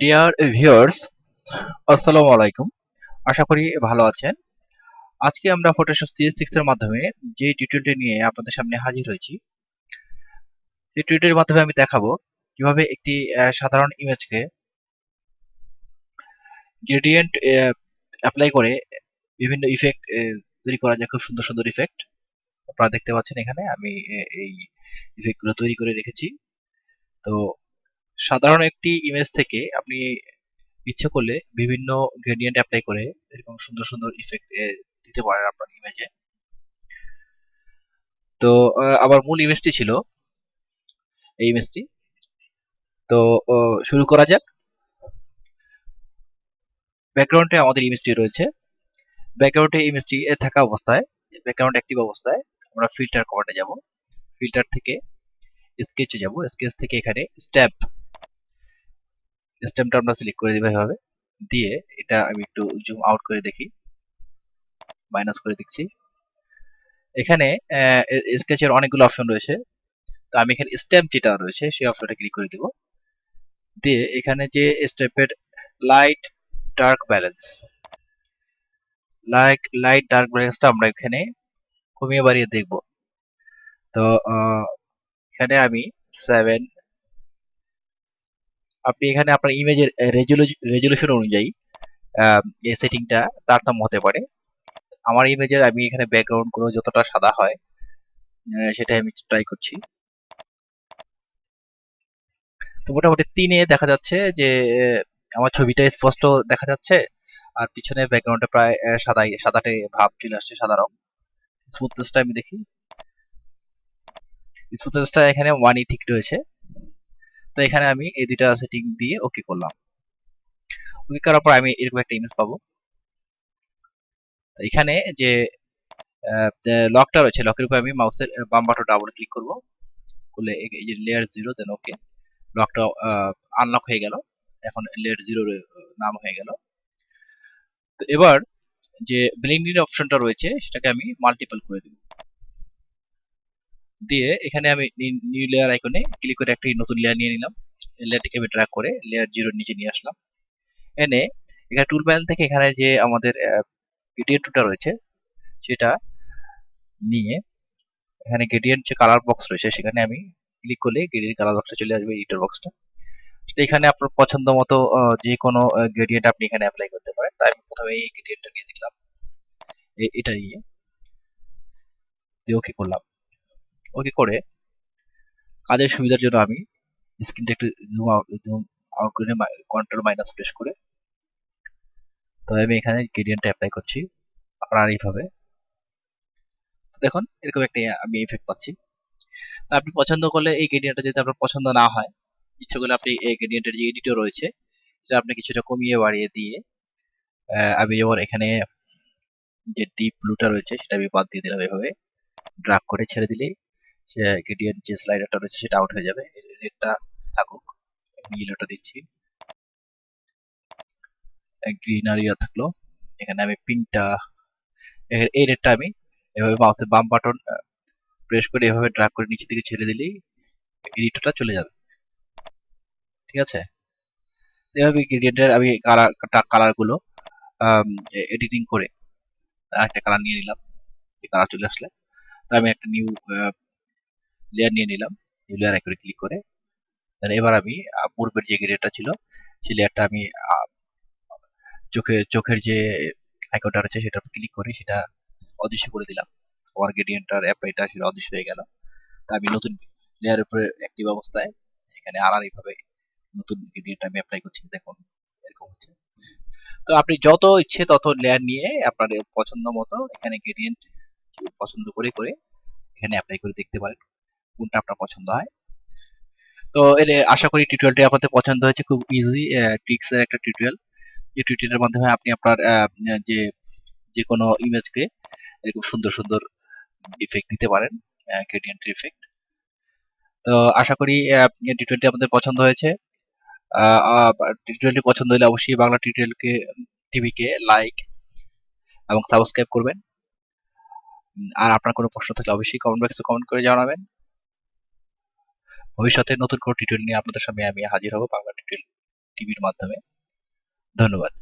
Dear viewers আসসালামু আলাইকুম। আশা করি ভালো আছেন। আজকে আমরা ফটোশপ সিএস সিক্স এর মাধ্যমে যে টিউটোরিয়ালটি নিয়ে আপনাদের সামনে হাজির হয়েছি এই টিউটোরিয়ালের মাধ্যমে আমি দেখাবো কীভাবে একটি সাধারণ ইমেজকে গ্রেডিয়েন্ট অ্যাপ্লাই করে বিভিন্ন ইফেক্ট তৈরি করা যায়। খুব সুন্দর সুন্দর ইফেক্ট আপনারা দেখতে পাচ্ছেন এখানে। আমি এই ইফেক্টগুলো তৈরি করে রেখেছি। তো সাধারণ একটি ইমেজ থেকে আপনি ইচ্ছে করলে বিভিন্ন গ্রেডিয়েন্ট অ্যাপ্লাই করে এরকম সুন্দর সুন্দর ইফেক্ট দিতে পারেন আপনার ইমেজে তো আমার মূল ইমেজটি ছিল। এই ইমেজটি তো শুরু করা যাক। ব্যাকগ্রাউন্ডে আমাদের ইমেজটি রয়েছে। ব্যাকগ্রাউন্ডে ইমেজটি থাকা অবস্থায় ব্যাকগ্রাউন্ড অ্যাক্টিভ অবস্থায় আমরা ফিল্টার কমান্ডে যাব। ফিল্টার থেকে স্কেচে যাব। স্কেচ থেকে এখানে স্ট্যাম্প স্ট্যাম্পটা আমরা সিলেক্ট করে দিব এভাবে। দিয়ে এটা আমি একটু জুম আউট করে দেখি। মাইনাস করে দেখছি এখানে স্কেচের অনেকগুলো অপশন রয়েছে। তো আমি এখানে স্ট্যাম্প যেটা রয়েছে, সেই অপশনটা ক্লিক করে দিব। দিয়ে এখানে যে স্টেপের light dark balance light light dark ব্যালেন্সটা আমরা এখানে কমিয়ে বাড়িয়ে দেখব। তো এখানে আমি সেভেন আপনি এখানে আপনার ইমেজের রেজলিউশন অনুযায়ী এই সেটিংটা তারতম্য হতে পারে। আমার ইমেজের আমি এখানে ব্যাকগ্রাউন্ডগুলো যতটা সাদা হয় সেটাই আমি ট্রাই করছি। তো মোটামুটি তিনে দেখা যাচ্ছে যে আমার ছবিটা স্পষ্ট দেখা যাচ্ছে, আর পিছনে ব্যাকগ্রাউন্ডে প্রায় সাদাই, সাদাটে ভাব চলে আসছে, সাদা রং। স্মুথনেসটা আমি দেখি। স্মুথনেসটা এখানে ওয়ানই ঠিক রয়েছে। তো এখানে আমি এই দুইটা সেটিং দিয়ে ওকে করলাম। ওকে করার পর আমি এরকম একটা ইমেজ পাবো। এখানে যে লকটা রয়েছে লকের উপর আমি মাউসের বাম বাটন ডাবল ক্লিক করব। করলে এই যে লেয়ার জিরো দেন ওকে লকটা আনলক হয়ে গেল। এখন লেয়ার জিরো নাম হয়ে গেল। তো এবার যে ব্লেন্ডিং অপশনটা রয়েছে, সেটাকে আমি মাল্টিপল করে দেব। দিয়ে এখানে আমি নিউ লেয়ার আইকনে ক্লিক করে একটা নতুন লেয়ার নিয়ে নিলাম। লেয়ারটিকে আমি ড্র্যাগ করে লেয়ার জিরোর নিচে নিয়ে আসলাম। এনে এখানে টুল প্যানেল থেকে এখানে যে আমাদের গ্রেডিয়েন্ট টুলটা রয়েছে, সেটা নিয়ে এখানে গ্রেডিয়েন্ট যে কালার বক্স রয়েছে, সেখানে আমি ক্লিক করলে গ্রেডিয়েন্ট কালার বক্সটা চলে আসবে এডিটর বক্সটা এখানে আপনার পছন্দ মতো যে কোনো গ্রেডিয়েন্ট আপনি এখানে অ্যাপ্লাই করতে পারেন। তাই আমি প্রথমে এই গ্রেডিয়েন্টটা নিয়ে দিলাম এটা নিয়ে দিয়ে ওকে করলাম। ওকে করে কাজের সুবিধার জন্য আমি স্ক্রিনটা একটু জুম আউট জুম আউট করে কন্ট্রোল মাইনাস প্রেস করে তো আমি এখানে গ্রেডিয়েন্টটা অ্যাপ্লাই করছি আপনার এইভাবে দেখুন, এরকম একটা আমি ইফেক্ট পাচ্ছি। তা আপনি পছন্দ করলে এই গ্রেডিয়েন্টটা যদি আপনার পছন্দ না হয়, ইচ্ছে করলে আপনি এই গ্রেডিয়েন্টের যে এডিটর রয়েছে, সেটা আপনি কিছুটা কমিয়ে বাড়িয়ে দিয়ে আমি যেমন এখানে যে ডিপ ব্লুটা রয়েছে, সেটা আমি বাদ দিয়ে দিলাম এভাবে। ড্রাগ করে ছেড়ে দিলেই গ্রেডিয়েন্ট যে স্লাইডারটা রয়েছে সেটা আউট হয়ে যাবে। রেডটা থাকুক ইয়েলোটা দিচ্ছি। গ্রিন আর ইয়া থাকল। এখানে আমি পিঙ্কটা এই রেডটা আমি এভাবে মাউসের বাম বাটন প্রেস করে এভাবে ড্রাগ করে নিচে দিকে ছেড়ে দিলেই এডিটরটা চলে যাবে। ঠিক আছে? এভাবে গ্রেডিয়েন্টের আমি কালার কালারগুলো এডিটিং করে একটা কালার নিয়ে নিলাম। এই কালার চলে আসলে। তো আমি একটা নিউ লেয়ার নিয়ে নিলাম। নিউ লেয়ার করে ক্লিক করে। তাহলে এবার আমি পূর্বের যে গ্রেডিয়েন্টটা ছিল, সেই লেয়ারটা আমি চোখে, চোখের যে আইকনটা রয়েছে সেটা ক্লিক করে সেটা অদৃশ্য করে দিলাম। আমার গ্রেডিয়েন্টটার অ্যাপ্লাইটা সেটা অদৃশ্য হয়ে গেল। তা আমি নতুন লেয়ারের উপরে অ্যাক্টিভ অবস্থায়, এখানে আলাদা এইভাবে নতুন গ্রেডিয়েন্ট আমি অ্যাপ্লাই করছি। দেখুন, এরকম হচ্ছে। তো আপনি যত ইচ্ছে তত লেয়ার নিয়ে আপনার পছন্দ মতো এখানে গ্রেডিয়েন্ট পছন্দ করে করে এখানে অ্যাপ্লাই করে দেখতে পারেন। কোনটা আপনার পছন্দ হয়? তো এর আশা করি টিউটোরিয়ালটি আপনাদের পছন্দ হয়েছে, খুব ইজি ট্রিক্স এর একটা টিউটোরিয়াল যে টিউটোরিয়ালের মাধ্যমে আপনি আপনার যে যে কোনো ইমেজকে এরকম সুন্দর সুন্দর ইফেক্ট দিতে পারেন গ্রেডিয়েন্ট ইফেক্ট তো আশা করি টিউটোরিয়ালটি আপনাদের পছন্দ হয়েছে। টিউটোরিয়ালটি পছন্দ হলে অবশ্যই বাংলা টিউটোরিয়ালকে টিভিকে লাইক এবং সাবস্ক্রাইব করবেন। আর আপনার কোনো প্রশ্ন থাকলে অবশ্যই কমেন্ট বক্সে কমেন্ট করে জানাবেন। ভবিষ্যতে নতুন কোনো টিউটোরিয়াল নিয়ে আপনাদের সামনে আমি হাজির হব বাংলা টিউটোরিয়াল টিভির মাধ্যমে। ধন্যবাদ।